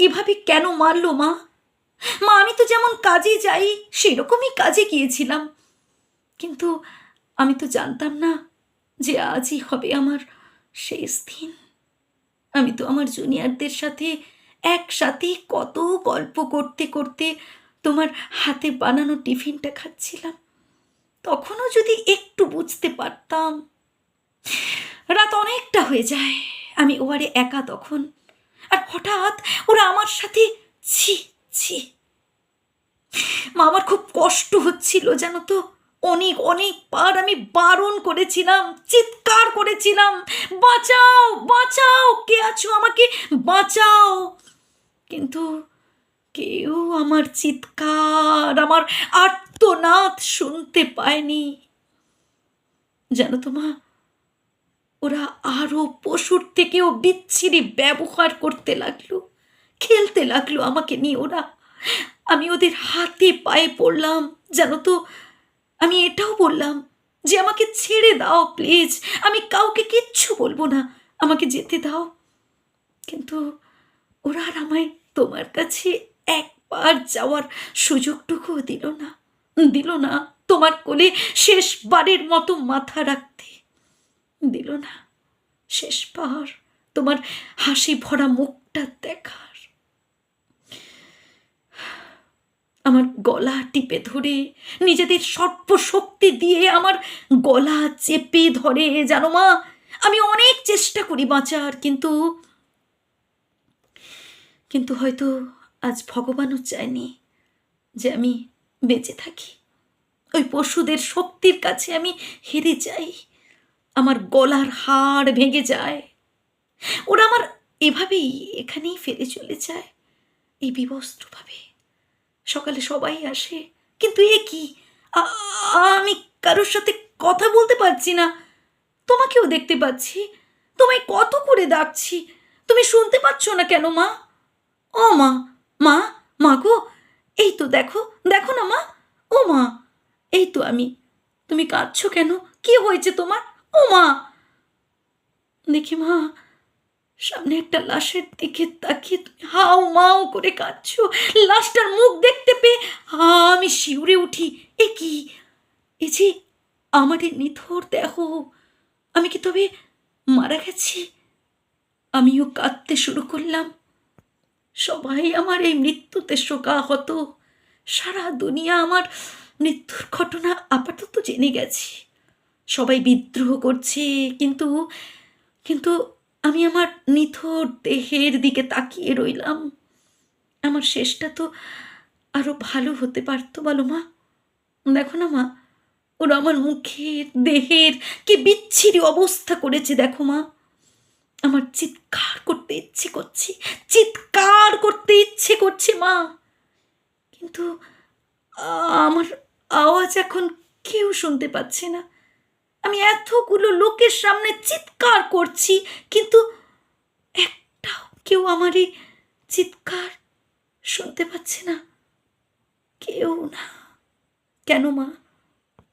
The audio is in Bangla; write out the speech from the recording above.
এভাবে কেন মারলো মা? মা, আমি তো যেমন কাজে যাই, সেরকমই কাজে গিয়েছিলাম। কিন্তু আমি তো জানতাম না যে আজই হবে আমার শেষ দিন। আমি তো আমার জুনিয়রদের সাথে একসাথে কত গল্প করতে করতে তোমার হাতে বানানো টিফিনটা খাচ্ছিলাম। তখনও যদি একটু বুঝতে পারতাম। রাত অনেকটা হয়ে যায়। আমি ওয়ারে একা তখন আর হঠাৎ ওরা আমার সাথে ছি ছি। মা, আমার খুব কষ্ট হচ্ছিল, জানো তো? অনেক অনেক বার আমি বারণ করেছিলাম, চিৎকার করেছিলাম, বাঁচাও বাঁচাও, কে আছো আমাকে? বাঁচাও। কিন্তু কেউ আমার চিৎকার, আমার আর্তনাদ শুনতে পায়নি। জানো তো মা ওরা আরও পশুর থেকেও বিচ্ছিরি ব্যবহার করতে লাগল, খেলতে লাগল আমাকে নিয়ে ওরা। আমি ওদের হাতে পায়ে পড়লাম, জানো তো, আমি এটাও বললাম যে আমাকে ছেড়ে দাও, প্লিজ। আমি কাউকে কিচ্ছু বলব না, আমাকে যেতে দাও। কিন্তু ওরা আর আমায় তোমার কাছে একবার যাওয়ার সুযোগটুকুও দিল না দিল না। তোমার কোলে শেষবারের মতো মাথা রাখতে দিল না। শেষ পাহাড়, তোমার হাসি ভরা মুখটা দেখার। আমার গলা টিপে ধরে, নিজেদের সর্বশক্তি দিয়ে আমার গলা চেপে ধরে, জানো মা, আমি অনেক চেষ্টা করি বাঁচার, কিন্তু কিন্তু হয়তো আজ ভগবানও চায়নি যে আমি বেঁচে থাকি। ওই পশুদের শক্তির কাছে আমি হেরে যাই। আমার গলার হাড় ভেঙে যায়। ওরা আমার এভাবেই এখানেই ফেলে চলে যায়। এই বিবস্ত্রভাবে। সকালে সবাই আসে। কিন্তু এ কি? আমি কারোর সাথে কথা বলতে পারছি না। তোমাকেও দেখতে পাচ্ছি। তোমায় কত করে ডাকছি। তুমি শুনতে পাচ্ছ না কেন, মা? ও মা মা মা গো, এই তো দেখো দেখো না মা। ও মা, এই তো আমি। তুমি কাঁদছো কেন? কি হয়েছে তোমার? ও মা। দেখি মা, সামনে একটা লাশের দিকে তাকিয়ে তুমি হাও মাও করে কাঁদছো। লাশটার মুখ দেখতে পেয়ে হা আমি শিউরে উঠি। এ কি? এ যে আমাদের নিথর দেহ। আমি কি তবে মারা গেছি? আমিও কাঁদতে শুরু করলাম। সবাই আমার এই মৃত্যুতে শোকাহত। সারা দুনিয়া আমার মৃত্যুর ঘটনা আপাতত জেনে গেছি। সবাই বিদ্রোহ করছে, কিন্তু কিন্তু আমি আমার নিথর দেহের দিকে তাকিয়ে রইলাম। আমার শেষটা তো আরও ভালো হতে পারতো বলো মা। দেখো না মা, ওরা আমার মুখের, দেহের কি বিচ্ছিরি অবস্থা করেছে, দেখো মা। আমার চিৎকার করতে ইচ্ছে করছে, চিৎকার করতে ইচ্ছে করছে মা। কিন্তু আমার আওয়াজ এখন কেউ শুনতে পাচ্ছে না। আমি এতগুলো লোকের সামনে চিৎকার করছি, কিন্তু একটাও কেউ আমার এই চিৎকার শুনতে পাচ্ছে না। কেউ না। কেন মা?